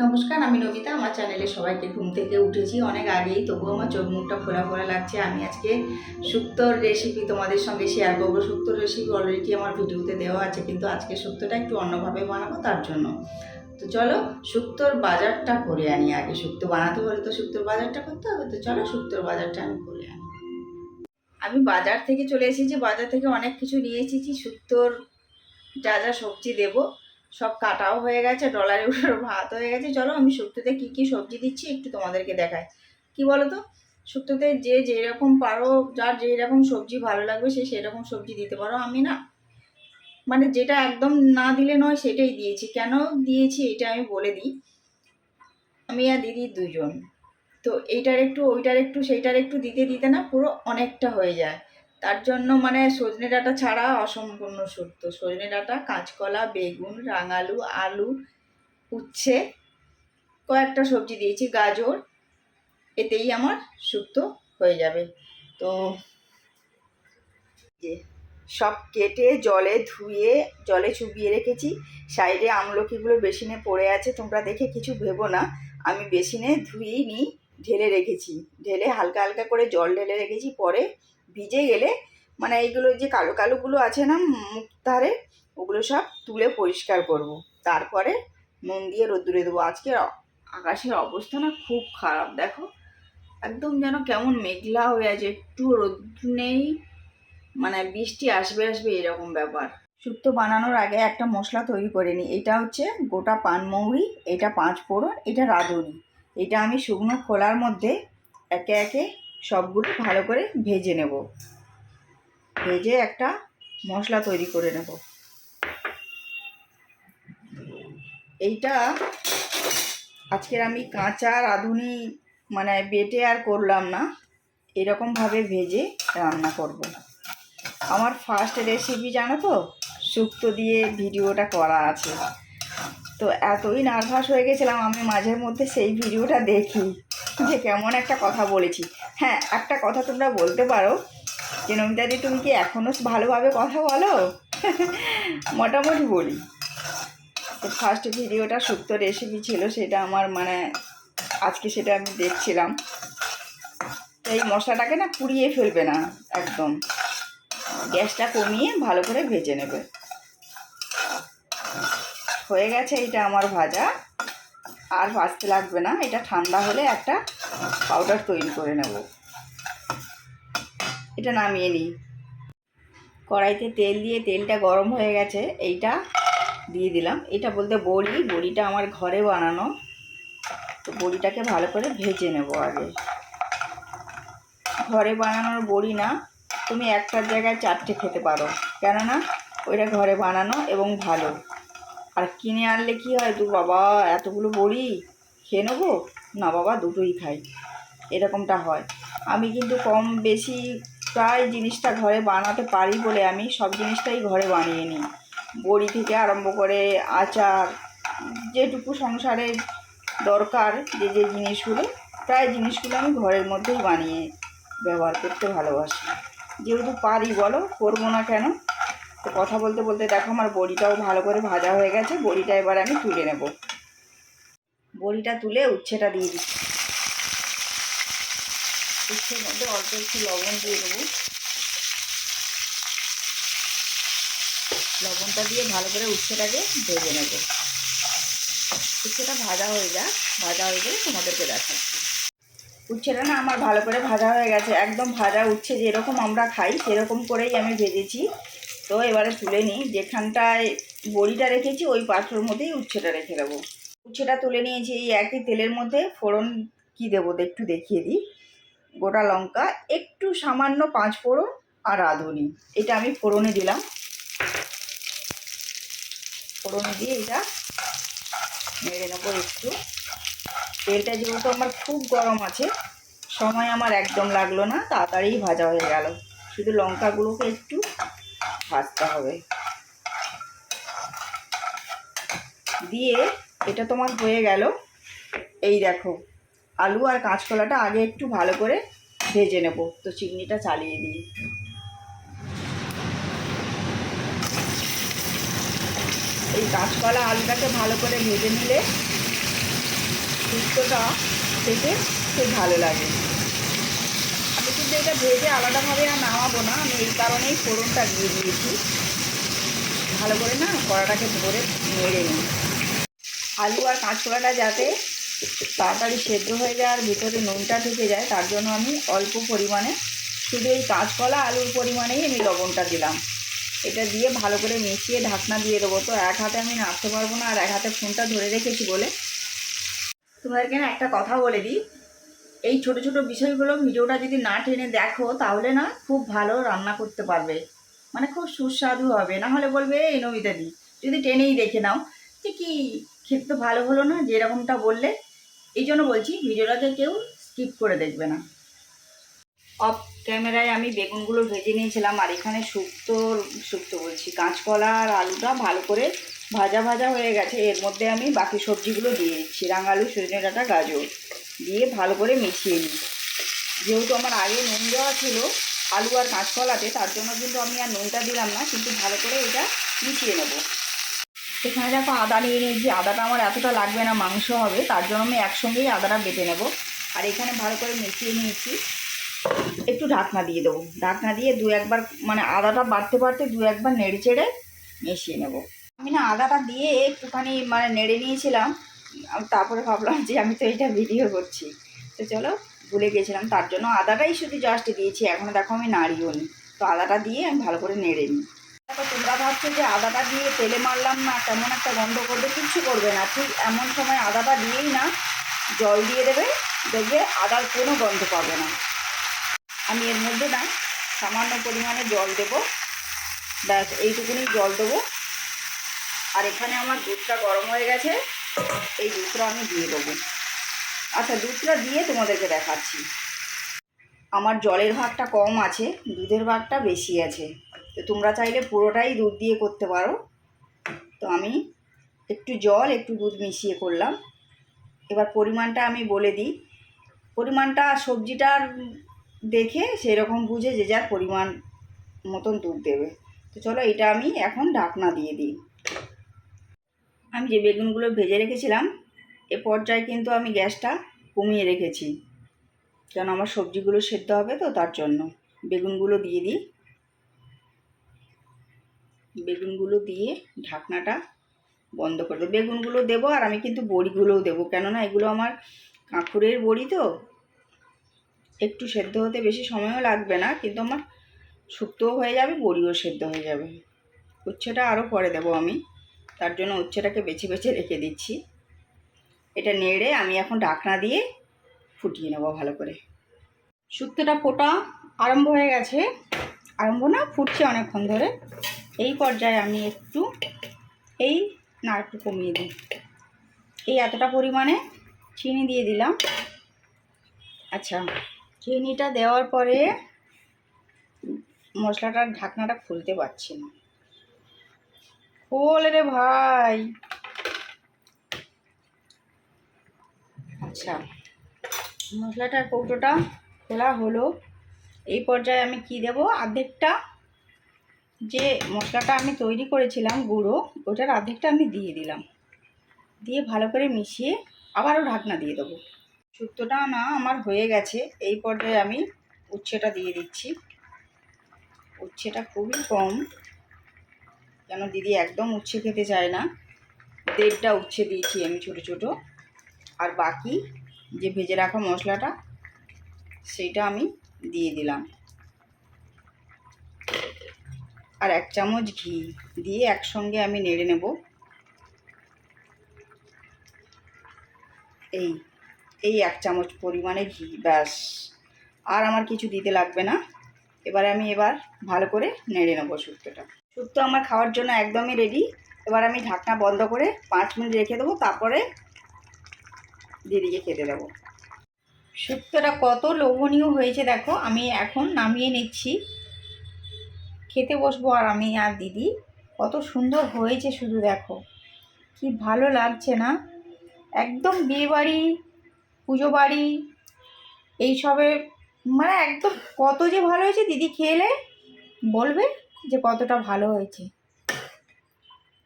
নমস্কার, আমি নবিতা আমার চ্যানেলে সবাইকে ঘুম থেকে উঠেছি। অনেক আগেই তবুও আমার চোখ মুখটা ফোলা ফোলা লাগছে। আমি আজকে শুক্তোর রেসিপি তোমাদের সঙ্গে শেয়ার করব। শুক্তোর রেসিপি অলরেডি আমার ভিডিওতে দেওয়া আছে, কিন্তু আজকে শুক্তোটা একটু অন্যভাবে বানাবো, তার জন্য। তো চলো শুক্তোর বাজারটা করে আনি আগে। শুক্তো বানাতে হলে তো শুক্তোর বাজারটা করতে হবে। তো চলো শুক্তোর বাজারটা আমি করে আনি। আমি বাজার থেকে চলে এসেছি, বাজার থেকে অনেক কিছু নিয়ে এসেছি। শুক্তোর যা যা সবজি দেবো সব কাটাও হয়ে গেছে, ডলারে উপর ভাত হয়ে গেছে। চলো আমি শুক্তোতে কী কী সবজি দিচ্ছি একটু তোমাদেরকে দেখাই। কি বলো তো শুক্তোতে যে যেরকম পারো, যার যেরকম সবজি ভালো লাগবে, সে সেরকম সবজি দিতে পারো। আমি না মানে যেটা একদম না দিলে নয়, সেটাই দিয়েছি। কেন দিয়েছি এটা আমি বলে দিই। আমি আর দিদি দুজন। তো এইটার একটু, ওইটার একটু, সেইটার একটু দিতে দিতে না পুরো অনেকটা হয়ে যায়। তার জন্য মানে সজনে ডাঁটা ছাড়া অসম্পূর্ণ শুক্তো সজনে ডাঁটা, কাঁচকলা, বেগুন, রাঙালু, আলু, উচ্ছে, কয়েকটা সবজি দিয়েছি, গাজর, এতেই আমার শুক্তো হয়ে যাবে। তো সব কেটে জলে ধুয়ে, জলে চুবিয়ে রেখেছি। সাইডে আমলকিগুলো বেসিনে পড়ে আছে, তোমরা দেখে কিছু ভেবো না। আমি বেসিনে ধুয়েই নিই ঢেলে রেখেছি। ঢেলে হালকা হালকা করে জল ঢেলে রেখেছি, পরে ভিজে গেলে মানে এইগুলো যে কালো কালোগুলো আছে না মুখ ধারে, ওগুলো সব তুলে পরিষ্কার করব। তারপরে মন দিয়ে রোদ্দুরে দেবো। আজকে আকাশের অবস্থা না খুব খারাপ, দেখো। একদম যেন কেমন মেঘলা হয়ে আছে, একটু রোদ্দুর নেই মানে বৃষ্টি আসবে আসবে এরকম ব্যাপার। শুক্তো বানানোর আগে একটা মশলা তৈরি করে নিই। এটা হচ্ছে গোটা পানমৌরি, এটা পাঁচ ফোড়ন, এটা রাঁধুনি। এটা আমি শুকনো খোলার মধ্যে একে একে সবগুলো ভালো করে ভেজে নেব। ভেজে একটা মশলা তৈরি করে নেব। এইটা আজকের আমি কাঁচা রাঁধুনি মানে বেটে আর করলাম না এরকমভাবে ভেজে রান্না করব। আমার ফার্স্ট রেসিপি জানো তো, শুক্তো দিয়ে ভিডিওটা করা আছে। তো এতই নার্ভাস হয়ে গেছিলাম, আমি মাঝের মধ্যে সেই ভিডিওটা দেখি। যে কেমন একটা কথা বলেছি। হ্যাঁ একটা কথা তোমরা বলতে পারো যে নমিতাদি, তুমি কি এখনও ভালোভাবে কথা বলো? মোটামুটি বলি। তো ফার্স্ট ভিডিওটা সুক্ত রেসিপি ছিল, সেটা আমার মানে আজকে সেটা আমি দেখছিলাম। তো এই মশলাটাকে না পুড়িয়ে ফেলবে না, একদম। গ্যাসটা কমিয়ে ভালো করে ভেজে নেবে। হয়ে গেছে এটা আমার ভাজা। আর ভাজতে লাগবে না। এটা ঠান্ডা হলে একটা পাউডার তৈরি করে নেব। এটা নামিয়ে নিই। কড়াইতে তেল দিয়ে তেলটা গরম হয়ে গেছে, এইটা দিয়ে দিলাম। এটা বলতে বড়ি, বড়িটা আমার ঘরে বানানো। তো বড়িটাকে ভালো করে ভেজে নেব আগে। ঘরে বানানোর বড়ি না, তুমি একটার জায়গায় চারটে খেতে পারো। কেননা, ওইটা ঘরে বানানো এবং ভালো। আর কিনে আনলে কি হয়? দু বাবা এতগুলো বড়ি খেয়ে নেব? না বাবা, দুটোই খাই। এরকমটা হয়। আমি কিন্তু কম বেশি প্রায় জিনিসটা ঘরে বানাতে পারি বলে আমি সব জিনিসটাই ঘরে বানিয়ে নিই। বড়ি থেকে আরম্ভ করে আচার, যেটুকু সংসারে দরকার যে যে জিনিসগুলো, প্রায় জিনিসগুলো আমি ঘরের মধ্যেই বানিয়ে ব্যবহার করতে ভালোবাসি। যেহেতু পারি বলো, করব না কেন? তো কথা বলতে বলতে দেখো আমার বড়িটাও ভালো করে ভাজা হয়ে গেছে, বড়িটা এবার আমি তুলে নেব। বড়িটা তুলে উচ্ছেটা দিয়ে দিচ্ছি। উচ্ছের মধ্যে অল্প একটু লবণ দিয়ে দেবো। লবণটা দিয়ে ভালো করে উচ্ছেটাকে ভেজে নেব। উচ্ছেটা ভাজা হয়ে যাক, ভাজা হয়ে গেলে তোমাদেরকে দেখাচ্ছি। উচ্ছেটা না আমার ভালো করে ভাজা হয়ে গেছে, একদম ভাজা উচ্ছে যেরকম আমরা খাই, সেরকম করেই আমি ভেজেছি। তো এবারে তুলে নিই। যেখানটায় বড়িটা রেখেছি, ওই পাত্রর মধ্যেই উচ্ছেটা রেখে দেবো। উচ্ছেটা তুলে নিয়েছি এই একই তেলের মধ্যে। ফোড়ন কী দেবো একটু দেখিয়ে দিই। গোটা লঙ্কা, একটু সামান্য পাঁচ ফোড়ন আর রাঁধুনি। এটা আমি ফোড়নে দিলাম। ফোড়নে দিয়ে এটা মেরে নেব একটু। তেলটা যেহেতু আমার খুব গরম আছে, সময় আমার একদম লাগল না তাড়াতাড়ি ভাজা হয়ে গেল। শুধু লঙ্কাগুলোকে একটু ভাজতে হবে। দিয়ে এটা তোমার হয়ে গেল। এই দেখো, আলু আর কাঁচকলাটা আগে একটু ভালো করে ভেজে নেব। তো চিংড়িটা চালিয়ে দিই। এই কাঁচকলা আলুটাকে ভালো করে ভেজে নিলে শুক্তোটা খেতে খুব ভালো লাগে। কিন্তু এটা ভেজে আলাদাভাবে আর নামাবো না। আমি এই কারণেই ফোড়নটা দিয়ে দিয়েছি। ভালো করে না কড়াটাকে ধরে নেড়ে নিই। আলু আর কাঁচকলাটা যাতে তাড়াতাড়ি সেদ্ধ হয়ে যায় আর ভিতরে নুনটা ঢুকে যায়, তার জন্য আমি অল্প পরিমাণে শুধু এই কাঁচকলা আলুর পরিমাণেই আমি লবণটা দিলাম। এটা দিয়ে ভালো করে মিশিয়ে ঢাকনা দিয়ে দেবো। তো এক হাতে আমি নাড়তে পারব না আর এক হাতে ফোনটা ধরে রেখেছি বলে। তোমাদেরকে না একটা কথা বলে দিই। এই ছোট ছোট বিষয়গুলো ভিডিওটা যদি না টেনে দেখো, তাহলে না খুব ভালো রান্না করতে পারবে। মানে খুব সুস্বাদু হবে। না হলে বলবে, এই নমিতা দি, যদি টেনেই দেখে নাও। যে কি, খেতে তো ভালো হলো না যেরকমটা বললে। এই জন্য বলছি, ভিডিওটাকে কেউ স্কিপ করে দেখবে না। অফ ক্যামেরায় আমি বেগুনগুলো ভেজে নিয়েছিলাম, আর এখানে শুক্তো শুক্তো বলছি, কাঁচকলা আর আলুটা ভালো করে ভাজা ভাজা হয়ে গেছে। এর মধ্যে আমি বাকি সবজিগুলো দিয়ে দিচ্ছি। রাঙালু, সজনে ডাঁটা, গাজর। দিয়ে ভালো করে মিশিয়ে নিই। যেহেতু আমার আগে নুন দেওয়া ছিল, আলু আর কাঁচকলাতে, তার জন্য কিন্তু আমি আর নুনটা দিলাম না, কিন্তু ভালো করে এটা মিশিয়ে নেব। এখানে দেখো আদা নিয়ে নিয়েছি। আদাটা আমার এতটা লাগবে না, মাংস হবে, তার জন্য আমি একসঙ্গেই আদাটা বেটে নেব। আর এখানে ভালো করে মিশিয়ে নিয়েছি। একটু ঢাকনা দিয়ে দেবো। ঢাকনা দিয়ে দু একবার মানে আদাটা বাড়তে বাড়তে দু একবার নেড়ে চেড়ে মিশিয়ে নেব। আমি না আদাটা দিয়ে একটুখানি মানে নেড়ে নিয়েছিলাম। তারপরে ভাবলাম যে আমি তো এটা ভিডিও করছি। তো চলো, ভুলে গেছিলাম। তার জন্য আদাটাই শুধু জাস্ট দিয়েছি। এখনও দেখো আমি নাড়িও নি। তো আদাটা দিয়ে আমি ভালো করে নেড়ে নিই। দেখো, তোমরা ভাবছ যে আদাটা দিয়ে তেলে মারলাম না, কেমন একটা গন্ধ করবে? কিচ্ছু করবে না। ঠিক এমন সময় আদাটা দিয়েই না, জল দিয়ে দেবে। দেখবে আদার কোনো গন্ধ পাবে না। আমি এর মধ্যে না, সামান্য পরিমাণে জল দেবো। ব্যাস, এইটুকুনি জল দেবো। আর এখানে আমার দুধটা গরম হয়ে গেছে। এই দুধটা আমি দিয়ে দেবো। আচ্ছা দুধটা দিয়ে তোমাদেরকে দেখাচ্ছি। আমার জলের ভাগটা কম আছে, দুধের ভাগটা বেশি আছে। তো তোমরা চাইলে পুরোটাই দুধ দিয়ে করতে পারো। তো আমি একটু জল, একটু দুধ মিশিয়ে করলাম। এবার পরিমাণটা আমি বলে দিই। পরিমাণটা সবজিটার দেখে সেরকম বুঝে যে যার পরিমাণ মতন দুধ দেবে। তো চলো, এটা আমি এখন ঢাকনা দিয়ে দিই। আমি যে বেগুনগুলো ভেজে রেখেছিলাম, এ পর্যায়ে কিন্তু আমি গ্যাসটা কমিয়ে রেখেছি। কেন আমার সবজিগুলো সেদ্ধ হবে তো তার জন্য। বেগুনগুলো দিয়ে দিই। বেগুনগুলো দিয়ে ঢাকনাটা বন্ধ করে দেবো। বেগুনগুলো দেবো আর আমি কিন্তু বড়িগুলোও দেবো। কেননা এগুলো আমার কাঁকুরের বড়ি তো। একটু সেদ্ধ হতে বেশি সময়ও লাগবে না, কিন্তু আমার শুক্তোও হয়ে যাবে, বড়িও সেদ্ধ হয়ে যাবে। উচ্ছেটা আরও পরে দেবো আমি। তার জন্য উচ্ছেটাকে বেছে বেছে রেখে দিচ্ছি। এটা নেড়ে আমি এখন ঢাকনা দিয়ে ফুটিয়ে নেব ভালো করে। শুক্তোটা ফোটা আরম্ভ হয়ে গেছে। আরম্ভ না, ফুটছে অনেকক্ষণ ধরে। এই পর্যায়ে আমি একটু এই না একটু কমিয়ে দিই। এই এতটা পরিমাণে চিনি দিয়ে দিলাম। আচ্ছা চিনিটা দেওয়ার পরে মশলাটার ঢাকনাটা খুলতে পারছি না। খোল রে ভাই। আচ্ছা মশলাটার কৌটোটা খোলা হলো। এই পর্যায়ে আমি কি দেব? অর্ধেকটা যে মশলাটা আমি তৈরি করেছিলাম গুঁড়ো, ওটার অর্ধেকটা আমি দিয়ে দিলাম। দিয়ে ভালো করে মিশিয়ে আবারও ঢাকনা দিয়ে দেবো। শুক্তোটা না আমার হয়ে গেছে। এই পর্যায়ে আমি উচ্ছেটা দিয়ে দিচ্ছি। উচ্ছেটা খুবই কম। কেন দিদি একদম উচ্ছে খেতে চায় না। দেড়টা উচ্ছে দিয়েছি আমি ছোট ছোট। আর বাকি যে ভেজে রাখা মশলাটা, সেইটা আমি দিয়ে দিলাম। আর এক চামচ ঘি দিয়ে একসঙ্গে আমি নেড়ে নেব। এই এই এক চামচ পরিমাণে ঘি, ব্যাস। আর আমার কিছু দিতে লাগবে না। এবার আমি এবার ভালো করে নেড়ে নেব শুক্তোটা শুক্তো আমার খাওয়ার জন্য একদমই রেডি এবার আমি ঢাকনা বন্ধ করে পাঁচ মিনিট রেখে দেবো, তারপরে দিদিকে খেতে দেবো। শুক্তোটা কত লোভনীয় হয়েছে দেখো, আমি এখন নামিয়ে নিচ্ছি। খেতে বসবো আর আমি আর দিদি। কত সুন্দর হয়েছে শুধু দেখো। কি ভালো লাগছে না? একদম বিয়েবাড়ি পুজো বাড়ি, এইসবে মানে একদম কত যে ভালো হয়েছে দিদি খেলে, বলবে? যে কতটা ভালো হয়েছে।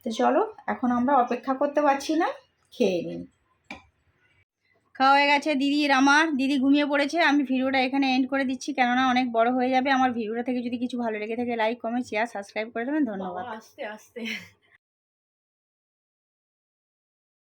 তো চলো, এখন আমরা অপেক্ষা করতে পারছি না, খেয়ে নিন খাওয়া হয়ে গেছে দিদির আমার। দিদি ঘুমিয়ে পড়েছে, আমি ভিডিওটা এখানে এন্ড করে দিচ্ছি, কেননা অনেক বড় হয়ে যাবে। আমার ভিডিওটা থেকে যদি কিছু ভালো লেগে থাকে লাইক কমেন্ট শেয়ার সাবস্ক্রাইব করে দেবেন। ধন্যবাদ। আস্তে আস্তে।